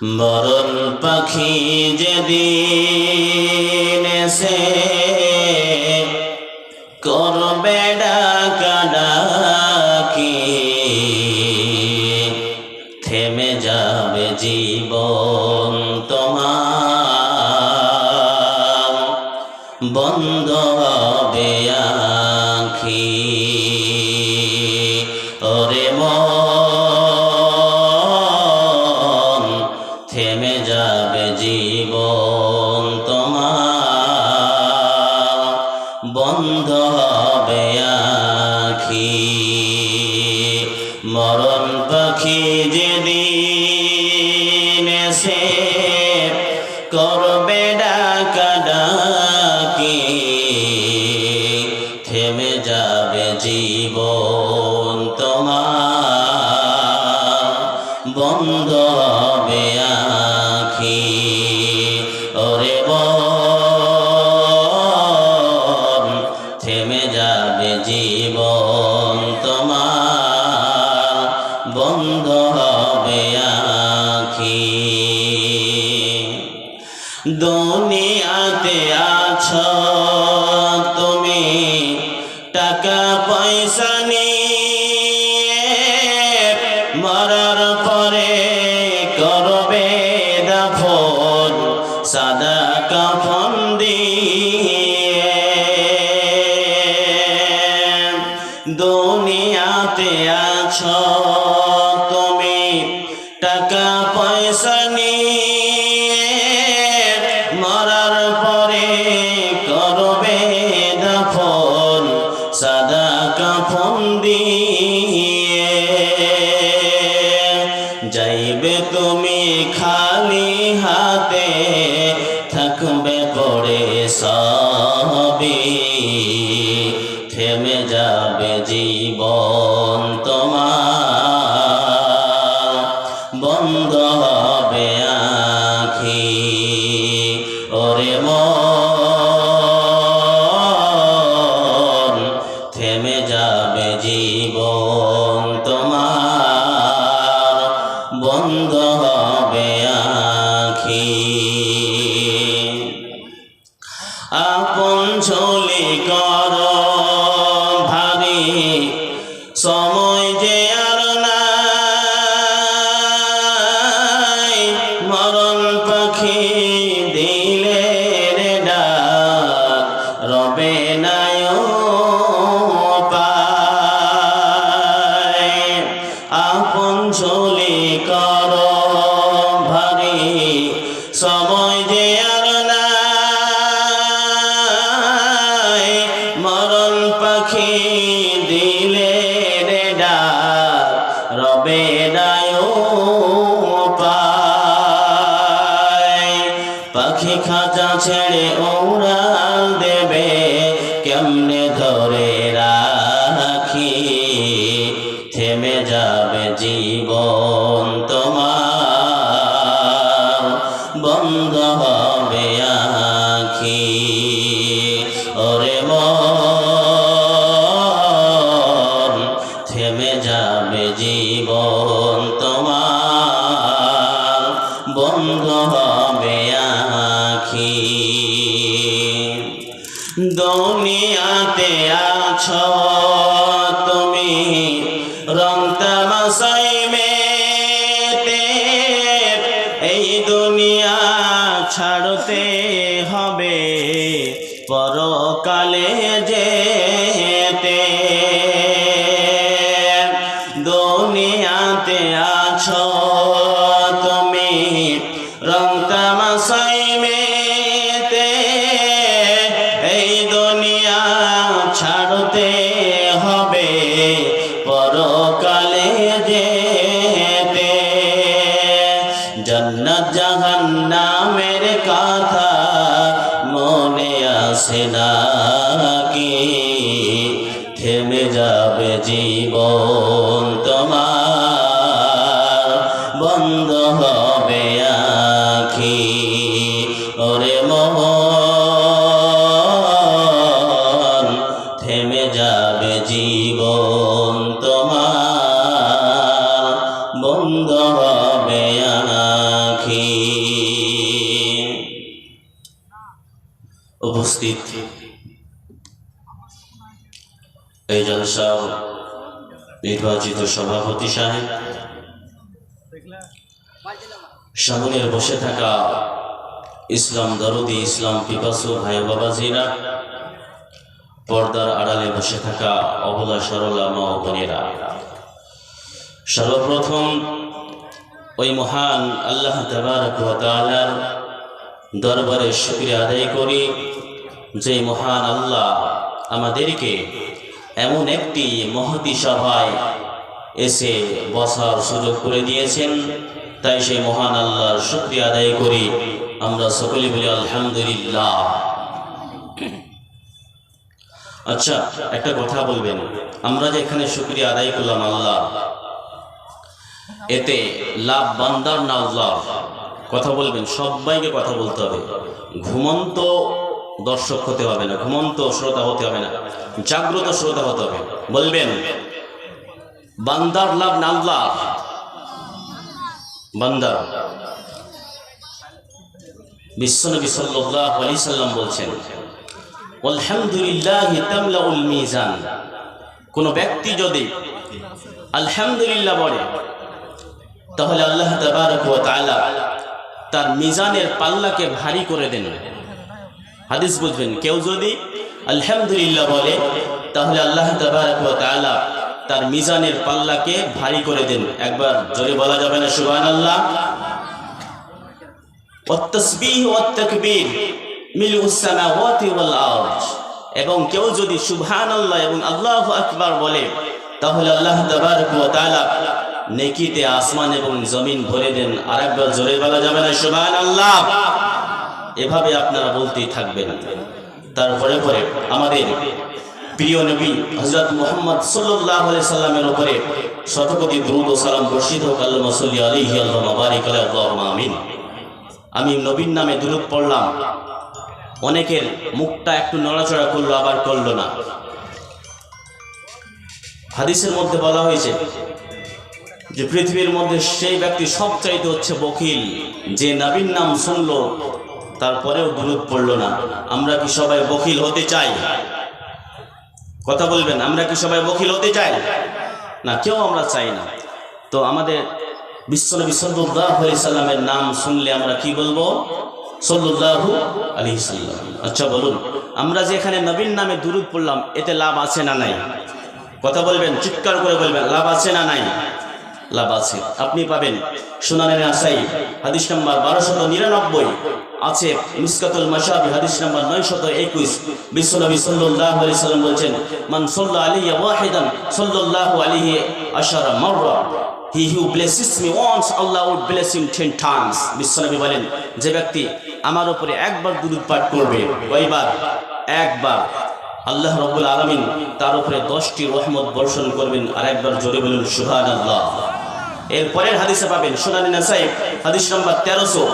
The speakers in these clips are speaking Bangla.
মরণ পাখি যদি সে অন্ধ হবে আখি। মরণ পাখি হবে আখি। দুনিয়াতে আছো বন্ধ আমি জীবন তোমার বন্ধ হবে আখি। দুনিয়াতে আছো তোমার বন্ধ হবে উপস্থিত। এই নির্বাচিত সভাপতি সাহেব, সামনের বসে থাকা ইসলাম দরদি, ইসলাম পিপাসু ভাই বাবাজিরা পর্দার আড়ালে বসে থাকা অবলা সরলা মা ও বোনেরা। সর্বপ্রথম ওই মহান আল্লাহ তাআলার দরবারে শুকরিয়া আদায় করি যে মহান আল্লাহ আমাদেরকে এমন একটি মহতি সভায় এসে বসার সুযোগ করে দিয়েছেন। তাই সেই মহান আল্লাহর শুক্রিয়া আদায় করি। আমরা সকলে বলি আলহামদুলিল্লাহ। আচ্ছা একটা কথা বলবেন। আমরা যে এখানে শুক্রিয়া আদায় করলাম আল্লাহ, এতে লাভ বান্দার না আল্লাহ কথা বলবেন, সবাইকে কথা বলতে হবে। ঘুমন্ত দর্শক হতে হবে না, ঘুমন্ত শ্রোতা হতে হবে না, জাগ্রত শ্রোতা হতে হবে। বলবেন, বান্দার লাভ না আল্লাহ বান্দার। বিশ্বনবী সাল্লাল্লাহু আলাইহি সাল্লাম বলছেন আলহামদুলিল্লাহ তামলাউল মিজান। কোনো ব্যক্তি যদি আলহামদুলিল্লাহ বলে, তাহলে আল্লাহ তালা তার মিজানের পাল্লাকে ভারী করে দেন। হাদিস বুঝবেন, কেউ যদি আলহামদুলিল্লাহ বলে, তাহলে আল্লাহ তালা তার মিজানের পাল্লাকে ভারী করে দেন। একবার জোরে বলা যাবে না সুবান আল্লাহ অত্তসবিহ অত্তকবীর এবং কেউ যদি সুবহানাল্লাহ এবং আল্লাহু আকবার বলে, তাহলে আল্লাহ নেকিতে আসমান এবং জমিন ভরে দেন। আর একবার জোরে বলা যাবে না, সুবহানাল্লাহ। এভাবে আপনারা বলতেই থাকবেন। তারপরে পরে আমাদের প্রিয় নবী হযরত মোহাম্মদ আলাইহি সাল্লামের উপরে শতকোটি দ্রুত সালাম বর্ষিত হোক আলাইহি আল্লাহুম্মা বারিক আলাইহি আমিন। আমি নবীন নামে দূরত পড়লাম। অনেকের মুখটা একটু নড়াচড়া করল, আবার করল না। হাদিসের মধ্যে বলা হয়েছে যে, পৃথিবীর মধ্যে সেই ব্যক্তি সবচাইতে হচ্ছে বকিল। যে নবীর নাম শুনলো, তারপরেও দূরত পড়ল না। আমরা কি সবাই বকিল হতে চাই? কথা বলবেন, আমরা কি সবাই বকিল হতে চাই? না, কেউ আমরা চাই না। তো আমাদের বিশ্বনবী আলাইহি সাল্লামের নাম শুনলে আমরা কি বলব? আচ্ছা বলুন, আমরা যে এখানে নবীন নামে দুরুদ পড়লাম, এতে লাভ আছে না নাই? কথা বলবেন, চিৎকার করে বলবেন, লাভ আছে না নাই? লাভ আছে। আপনি পাবেন সুনানের আসাই হাদিস নাম্বার বারোশত নিরানব্বই, আছে মিসকাতুল মাশাবি, হাদিস নাম্বার নয়শত একুশ। বিশ্বনবী সাল্লাল্লাহু আলাইহি সাল্লাম বলছেন, মান সাল্লা আলাইহি ওয়াহিদান, সাল্লাল্লাহু আলাইহি আশারা মাররা he who blesses me once Allah would bless him ten times বিশ্বনবী বলেন, যে ব্যক্তি আমার উপরে একবার দুরূদ পাঠ করবে, কয়বার? একবার। আল্লাহ রব্বুল আলামিন তার উপরে দশটি রহমত বর্ষণ করবেন আর একবার জোরে বলুন, সুবহানাল্লাহ। এর পরের হাদিসে পাবেন সুনানি নাসাই, হাদিস নাম্বার তেরোশো।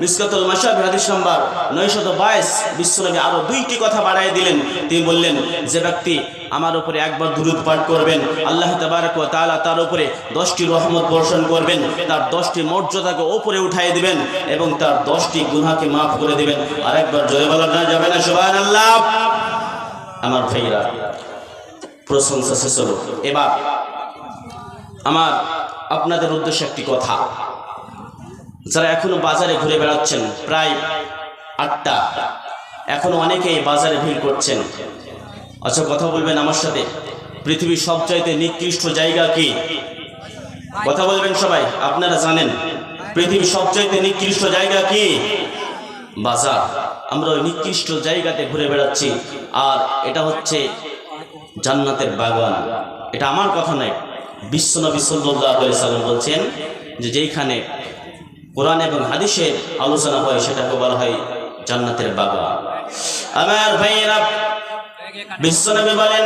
মিসকাতুল মাসাবি হাদিস নাম্বার নয়শত বাইশ। বিশ্বনবী আরও দুইটি কথা বাড়াই দিলেন। তিনি বললেন, যে ব্যক্তি আমার উপরে একবার দুরুদ পাঠ করবেন, আল্লাহ তাবারক ওয়া তাআলা তার উপরে দশটি রহমত বর্ষণ করবেন, তার দশটি মর্যাদাকে ওপরে উঠাই দিবেন এবং তার দশটি গুনাহকে মাফ করে দিবেন। আর একবার জয় বলা না, যাবে না, সুবহানাল্লাহ। আমার ভাইরা প্রশংসা শেষ হলো। এবার আমার আপনাদের উদ্দেশ্যে একটি কথা। যারা এখনও বাজারে ঘুরে বেড়াচ্ছেন, প্রায় আটটা, এখনও অনেকেই বাজারে ভিড় করছেন। আচ্ছা কথা বলবেন আমার সাথে? পৃথিবীর সবচাইতে নিকৃষ্ট জায়গা কি? কথা বলবেন সবাই, আপনারা জানেন। পৃথিবীর সবচাইতে নিকৃষ্ট জায়গা কি? বাজার। আমরা ওই নিকৃষ্ট জায়গাতে ঘুরে বেড়াচ্ছি, আর এটা হচ্ছে জান্নাতের বাগান। এটা আমার কথা নয় বিশ্বনবী সাল্লাম বলছেন যে যেইখানে কোরআন এবং হাদিসের আলোচনা হয়, সেটাকে বলা হয় জান্নাতের বাগান। আমার ভাইয়েরা বিশ্বনবী বলেন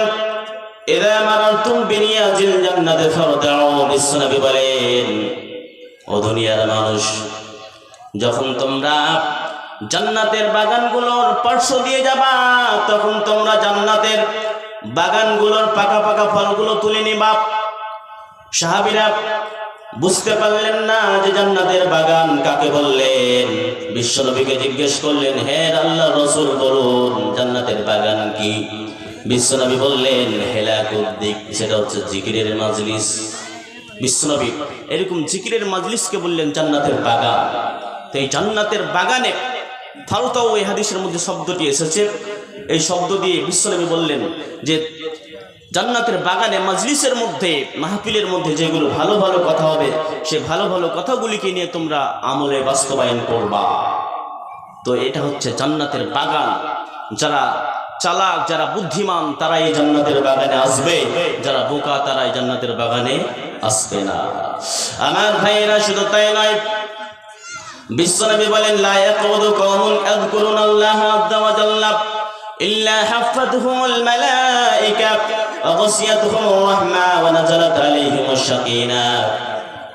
বিশ্বনবী বলেন মানুষ, যখন তোমরা জান্নাতের বাগানগুলোর যাবা, তখন তোমরা জান্নাতের বাগানগুলোর পাকা পাকা ফলগুলো তুলে নিবা। সাহাবিরা বুঝতে পারলেন না যে জান্নাতের বাগান কাকে বললেন। বিশ্বনবীকে জিজ্ঞেস করলেন, হে আল্লাহ রসুল, বলুন, জান্নাতের বাগান কি? বিশ্বনবী বললেন হেলাকুদ্দিক সেটা হচ্ছে জিকিরের মাজলিস। বিশ্বনবী এরকম জিকিরের মাজলিসকে বললেন, জান্নাতের বাগান। তো এই জান্নাতের বাগানে ফারুতাও এই হাদিসের মধ্যে শব্দটি এসেছে। এই শব্দ দিয়ে বিশ্বনবী বললেন যে জান্নাতের বাগানে, মাজলিসের মধ্যে, মাহফিলের মধ্যে যেগুলো ভালো ভালো কথা হবে, সে ভালো ভালো কথাগুলিকে নিয়ে তোমরা আমলে বাস্তবায়ন করবা। তো এটা হচ্ছে জান্নাতের বাগান। যারা চালাক, যারা বুদ্ধিমান তারা এই জান্নাতের বাগানে আসবে। যারা বোকা তারা এই জান্নাতের বাগানে আসবে না। আমার ভাইয়েরা, শুধু তাই নয়, বিশ্বনবী বলেন, লা ইয়াকুদু কওমুন ওয়া জাল্লা ইল্লা হাফাতহুমুল মালায়েকা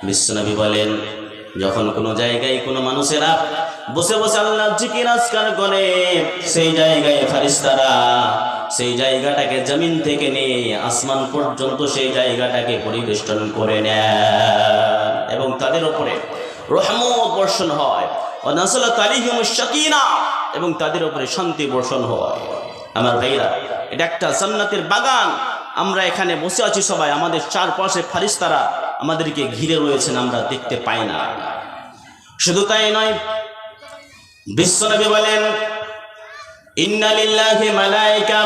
বিশ্বনবী বলেন, যখন কোনো জায়গায় কোনো মানুষেরা বসে বসে আল্লাহর জিকির আজকার করে, সেই জায়গায় ফারিস্তারা সেই জায়গাটাকে জমিন থেকে নিয়ে আসমান পর্যন্ত সেই জায়গাটাকে পরিবেষ্টন করে নেয় এবং তাদের উপরে রহমত বর্ষণ হয়। এবং তাদের উপরে শান্তি বর্ষণ হয়। আমার ভাইরা এটা একটা জান্নাতের বাগান। আমরা এখানে বসে আছি সবাই। আমাদের চারপাশে ফারিস্তারা আমাদেরকে ঘিরে রয়েছেন, আমরা দেখতে পাই না। শুধু তাই নয় বিশ্বনবী বলেন ইন্নালিল্লাহি মালাইকা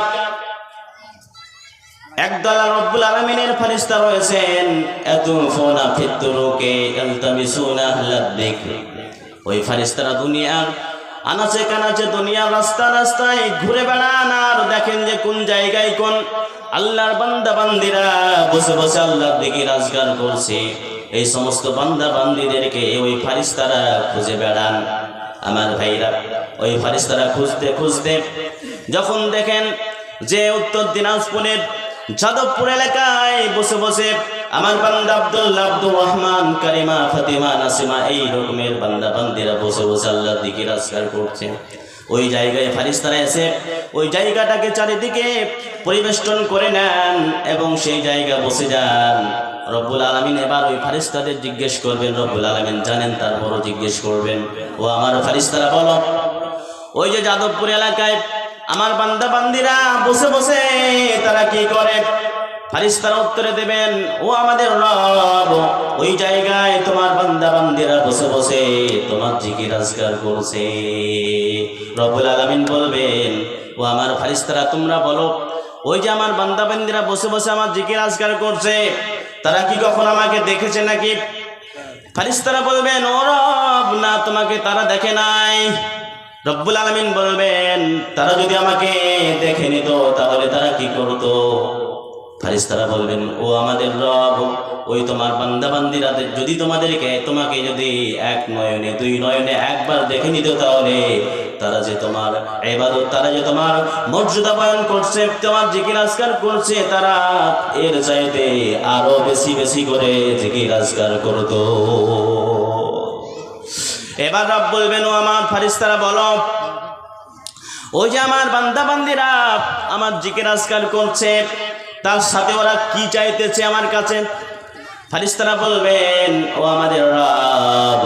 রয়েছেন ওই দুনিয়ার আনাচে কানাচে দুনিয়ার রাস্তা, রাস্তায় ঘুরে বেড়ান আর দেখেন যে কোন জায়গায় কোন আল্লাহর বান্দা বান্দিরা বসে বসে আল্লাহর দিকে রাজগার করছে। এই সমস্ত বান্দা বান্দিদেরকে ওই ফারিস্তারা খুঁজে বেড়ান। আমার ভাইরা, ওই ফারিস্তারা খুঁজতে খুঁজতে যখন দেখেন যে উত্তর দিনাজপুরের যাদবপুর এলাকায় বসে বসে আমার বান্দা আব্দুল্লাহ আব্দুর রহমান, কারিমা, ফাতিমা, নাসিমা, এই রকমের বান্দা বান্দিরা বসে বসে আল্লাহর দিকে রাজগার করছে। ওই জায়গায় ফারিস্তারা এসে ওই জায়গাটাকে চারিদিকে পরিবেষ্টন করে নেন এবং সেই জায়গা বসে যান। রব্বুল আলমিন এবার ওই ফারিস্তাদের জিজ্ঞেস করবেন, রব্বুল আলমিন জানেন, তারপরও জিজ্ঞেস করবেন, ও আমার ফারিস্তারা, বলো, ওই যে যাদবপুর এলাকায় আমার বান্দা বান্দিরা বসে বসে তারা কি করে? ফারিস্তারা উত্তরে দেবেন, ও আমাদের রব, ওই জায়গায় তোমার বান্দা বান্দিরা বসে বসে তোমার জিকির আজগার করছে। রব্বুল আলামিন বলবেন, ও আমার ফারিস্তারা, তোমরা বলো, ওই যে আমার বান্দা বান্দিরা বসে বসে আমার জিকির আজগার করছে, তারা কি কখন আমাকে দেখেছে নাকি? ফারিস্তারা বলবেন, ও রব, না, তোমাকে তারা দেখে নাই। রব্বুল আলমিন বলবেন, তারা যদি আমাকে দেখে নিত, তাহলে তারা কি করতো? ফারিস্তারা বলবেন, ও আমাদের রব, ওই তোমার বান্দা বান্দিরা যদি তোমাদেরকে তোমাকে যদি এক নয়নে, দুই নয়নে একবার দেখে নিত তাহলে তারা যে তোমার এবাদত তারা যে তোমার মর্যাদা বয়ন করছে, তোমার জিকির আজকার করছে, তারা এর চাইতে আরও বেশি বেশি করে জিকির আজকার করতো। এবার রব বলবেন, ও আমার ফারিস্তারা বলো, ওই যে আমার বান্দা বান্দিরা আমার জিকির আজকার করছে তার সাথে ওরা কি চাইতেছে আমার কাছে? ফারিস্তারা বলবেন, ও আমাদের রব,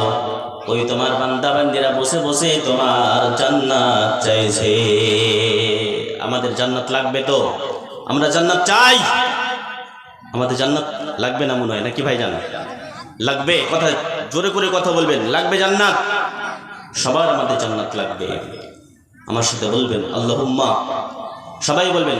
ওই তোমার বান্দা বান্দিরা বসে বসে তোমার জান্নাত চাইছে। আমাদের জান্নাত লাগবে তো? আমরা জান্নাত চাই। আমাদের জান্নাত লাগবে না মনে হয়? নাকি ভাই জান্নাত লাগবে। কথা জোরে করে কথা বলবেন। লাগবে জান্নাত। সবার আমাদের জান্নাত লাগবে। আমার সাথে বলবেন, আল্লাহুম্মা। সবাই বলবেন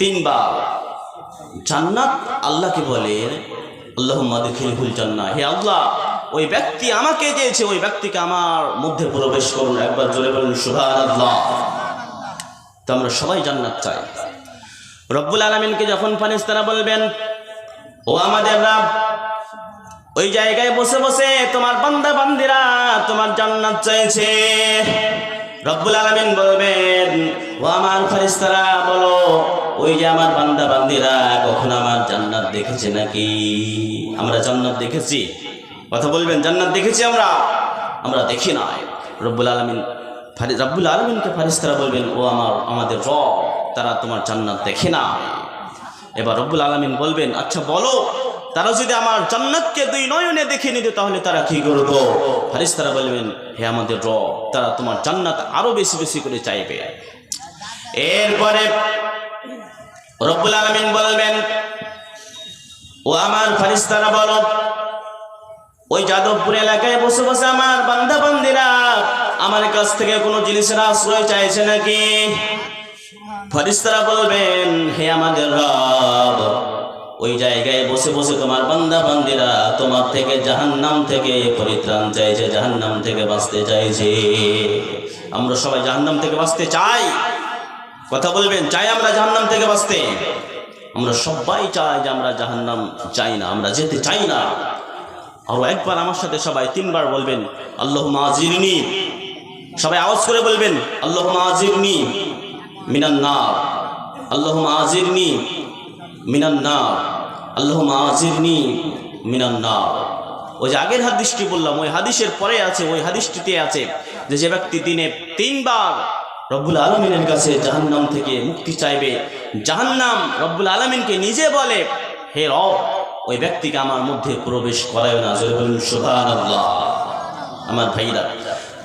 তিনবার। জান্নাত আল্লাহকে বলে আল্লাহ মাদিখিলহুল জান্নাহ। হে আল্লাহ, ওই ব্যক্তি আমাকে দিয়েছে, ওই ব্যক্তিকে আমার মধ্যে প্রবেশ করুন। একবার জোরে বলুন সুহান আল্লাহ তো আমরা সবাই জান্নাত চাই। রব্বুল আলমিনকে যখন ফানিস্তারা বলবেন, ও আমাদের রাব, ওই জায়গায় বসে বসে তোমার বান্দা বান্দিরা তোমার জান্নাত চাইছে। রব্বুল আলামিন বলবেন, ও আমার ফেরেশতারা, বলো, ওই যে আমার বান্দা বান্দিরা কখন আমার জান্নাত দেখেছে নাকি? আমরা জান্নাত দেখেছি। কথা বলবেন, জান্নাত দেখেছি আমরা? আমরা দেখি নাই। রব্বুল আলামিন রব্বুল আলমিনকে ফারিস্তারা বলবেন, ও আমার, আমাদের রব, তারা তোমার জান্নাত দেখে না এবার রব্বুল আলমিন বলবেন আচ্ছা বলো, তারা যদি আমার জান্নাতকে দুই নয়নে দেখে নিত, তাহলে তারা কি করতো? ফারিস্তারা বলবেন, হে আমাদের রব তারা তোমার জান্নাত আরও বেশি বেশি করে চাইবে। এরপরে রব্বুল আলমিন বলবেন, ও আমার ফারিস্তারা বল, ওই যাদবপুর এলাকায় বসে বসে আমার বান্দা বান্দিরা আমার কাছ থেকে কোনো জিনিসের আশ্রয় চাইছে নাকি? ফরিস্তারা বলবেন, হে আমাদের রব ওই জায়গায় বসে বসে তোমার বান্দা বান্দিরা তোমার থেকে জাহান্নাম থেকে পরিত্রাণ চাইছে, জাহান্নাম থেকে বাঁচতে চাইছে। আমরা সবাই জাহান্নাম থেকে বাঁচতে চাই। কথা বলবেন, চাই আমরা জাহান্নাম থেকে বাঁচতে? আমরা সবাই চাই যে আমরা জাহান্নাম চাই না, আমরা যেতে চাই না। আরও একবার আমার সাথে সবাই তিনবার বলবেন আল্লাহ আজিরনি সবাই আওয়াজ করে বলবেন আল্লাহ আজিরনি মিনান্নার। আল্লাহ আজিরনি মিনান্নার। আল্লাহ আজিরনি মিনান্নার। ওই যে আগের হাদিসটি বললাম, ওই হাদিসের পরে আছে, ওই হাদিসটিতে আছে যে যে ব্যক্তি দিনে তিনবার রব্বুল আলমিনের কাছে জাহান্নাম থেকে মুক্তি চাইবে, জাহান্নাম রব্বুল আলমিনকে নিজে বলে, হে রব, ওই ব্যক্তিকে আমার মধ্যে প্রবেশ করায় না। জোরে বলুন আমার ভাইরা,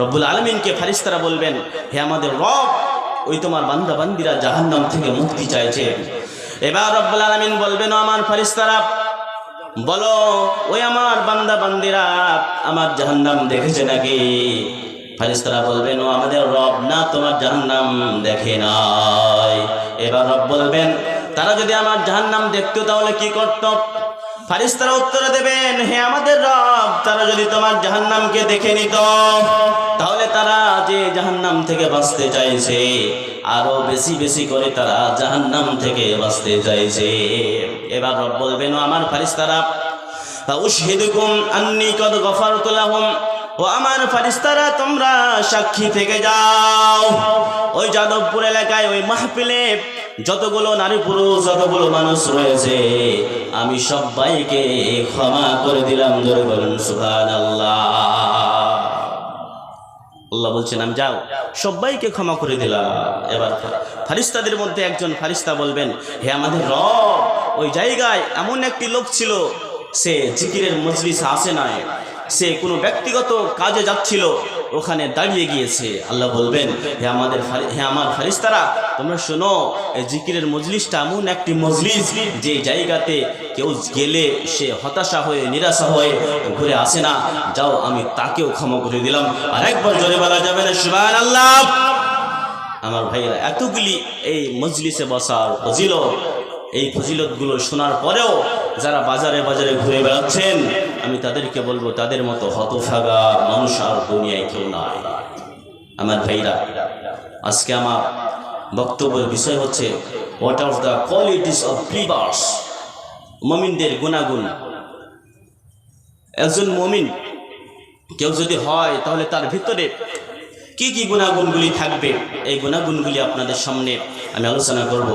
রব্বুল আলমিনকে ফারিস্তারা বলবেন, হে আমাদের রব, ওই তোমার বান্দা বান্দিরা জাহান্নাম থেকে মুক্তি চাইছে। এবার রব্বুল আলমিন বলবেন আমার ফারিস্তারা বলো, ওই আমার বান্দা, বান্দিরা আমার জাহান্নাম দেখেছে নাকি? ফারিস্তারা বলবেন, ও আমাদের রব না, তোমার জাহান্নাম দেখে নাই। এবার রব বলবেন, তারা যদি আমার জাহান্নাম দেখতো তাহলে কি করত? ফারিস্তারা উত্তর দেবেন, হে আমাদের রব, তারা যদি তোমার জাহান্নামকে দেখে নিত, তাহলে তারা যে জাহান্নাম থেকে বাঁচতে চাইছে, আরও বেশি বেশি করে তারা জাহান্নাম থেকে বাঁচতে চাইছে। এবার রব বলবেন আমার লাহুম, ও আমার তোমরা সাক্ষী থেকে যাও। ওই যাদবপুর এলাকায়, ওই যতগুলো নারী পুরুষ, যতগুলো মানুষ রয়েছে, আমি সবাইকে ক্ষমা করে দিলাম ধরে বলুন সুহান আল্লাহ বলছেন, আমি যাও। সবাইকে ক্ষমা করে দিলাম। এবার ফারিস্তাদের মধ্যে একজন ফারিস্তা বলবেন, হে আমাদের রব, ওই জায়গায় এমন একটি লোক ছিল, সে জিকিরের মজলিস আসে নাই। সে কোনো ব্যক্তিগত কাজে যাচ্ছিল ওখানে দাঁড়িয়ে গিয়েছে। আল্লাহ বলবেন, হে আমাদের হে আমার ফারিস্তারা, তোমরা শোনো জিকিরের মজলিসটা এমন একটি মজলিস যে জায়গাতে কেউ গেলে সে হতাশা হয়ে, নিরাশা হয়ে ঘুরে আসে না। যাও, আমি তাকেও ক্ষমা করে দিলাম। আর একবার জোরে বলা যাবে না সুবান আল্লাহ আমার ভাইয়েরা, এতগুলি এই মজলিসে বসার ফজিলত এই ফজিলতগুলো শোনার পরেও যারা বাজারে বাজারে ঘুরে বেড়াচ্ছেন, আমি তাদেরকে বলব, তাদের মতো হতভাগা মানুষ আর দুনিয়ায় কেউ নাই। আমার ভাইরা, আজকে আমার বক্তব্যের বিষয় হচ্ছে what are the qualities of believers মমিনদের গুণাগুণ। একজন মমিন, কেউ যদি হয়, তাহলে তার ভিতরে কি কি গুণাগুণগুলি থাকবে? এই গুণাগুণগুলি আপনাদের সামনে আমি আলোচনা করব।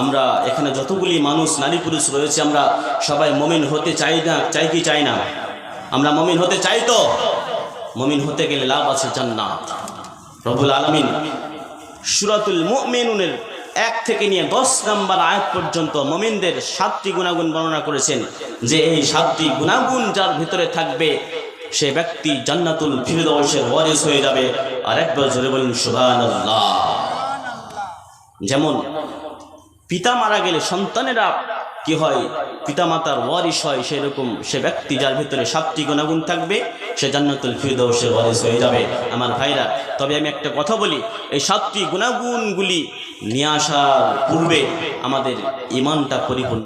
আমরা এখানে যতগুলি মানুষ, নারী, পুরুষ রয়েছে, আমরা সবাই মমিন হতে চাই না, চাই কি চাই না? আমরা মমিন হতে চাই তো? মমিন হতে গেলে লাভ আছে জান্নাত। রবুল আলমিন সুরাতুল মুমিনুনের এক থেকে নিয়ে দশ নাম্বার আয়াত পর্যন্ত মমিনদের সাতটি গুণাগুণ বর্ণনা করেছেন যে এই সাতটি গুণাগুণ যার ভিতরে থাকবে, সে ব্যক্তি জান্নাতুল ফিরদৌসের ওয়ারিস হয়ে যাবে। আর একবার জোরে বলুন, সুবহানাল্লাহ। যেমন পিতা মারা গেলে সন্তানেরা কি হয়? পিতামাতার ওয়ারিস হয়, সেরকম সে ব্যক্তি যার ভিতরে সাতটি গুণাগুণ থাকবে, সে জান্নাতুল ফিরদৌসের ওয়ারিস হয়ে যাবে। আমার ভাইরা, তবে আমি একটা কথা বলি, এই সাতটি গুণাগুণগুলি নিয়ে আসার পূর্বে আমাদের ইমানটা পরিপূর্ণ